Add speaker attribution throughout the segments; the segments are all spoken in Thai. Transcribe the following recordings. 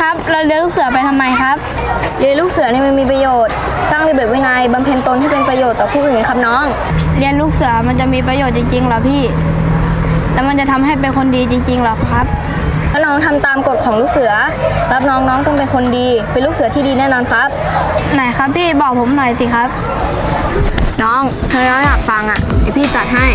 Speaker 1: ครับ เราเรียนลูกเสือไปทำไมครับ
Speaker 2: เรียนลูกเสือนี่มันมีประโยชน์ สร้างระเบียบวินัยบำเพ็ญตนให้เป็นประโยชน์ต่อผู้อื่นครับน้อง
Speaker 1: เรียนลูกเสือมันจะมีประโยชน์จริงๆหรอพี่ แล้วมันจะทำให้เป็นคนดีจริงๆหรอครับ
Speaker 2: ถ้าน้องทำตามกฎของลูกเสือ รับน้องน้องต้องเป็นคนดี เป็นลูกเสือที่ดีแน่นอนครับ
Speaker 1: ไหนครับพี่บอกผมหน่อยสิครับ
Speaker 2: น้องเธ
Speaker 3: ออยากฟังอะเดี๋ยวพี่จัดให้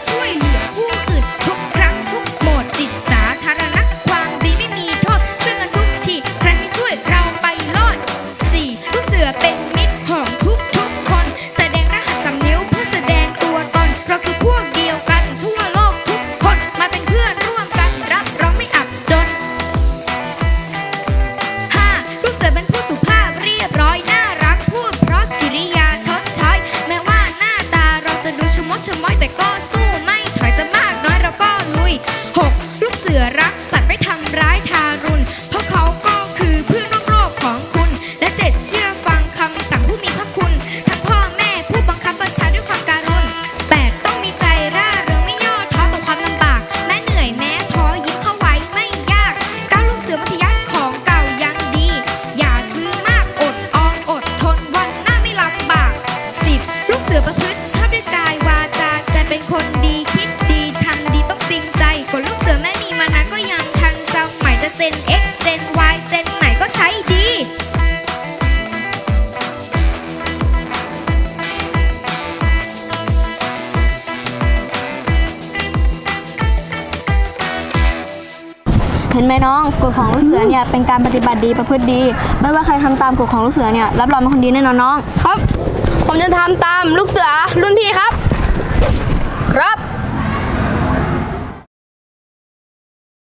Speaker 3: swing. let's have it back. เห็นไห
Speaker 2: มน้องกฎของลูกเสือเนี่ยเป็นการปฏิบัติดีประพฤติดี ไม่ว่าใครทำตามกฎของลูกเสือเนี่ยรับรองเป็นคนดีแน่นอนน้อง
Speaker 1: ครับ ผมจะทำตามลูกเสือรุ่นพี่
Speaker 2: ครับ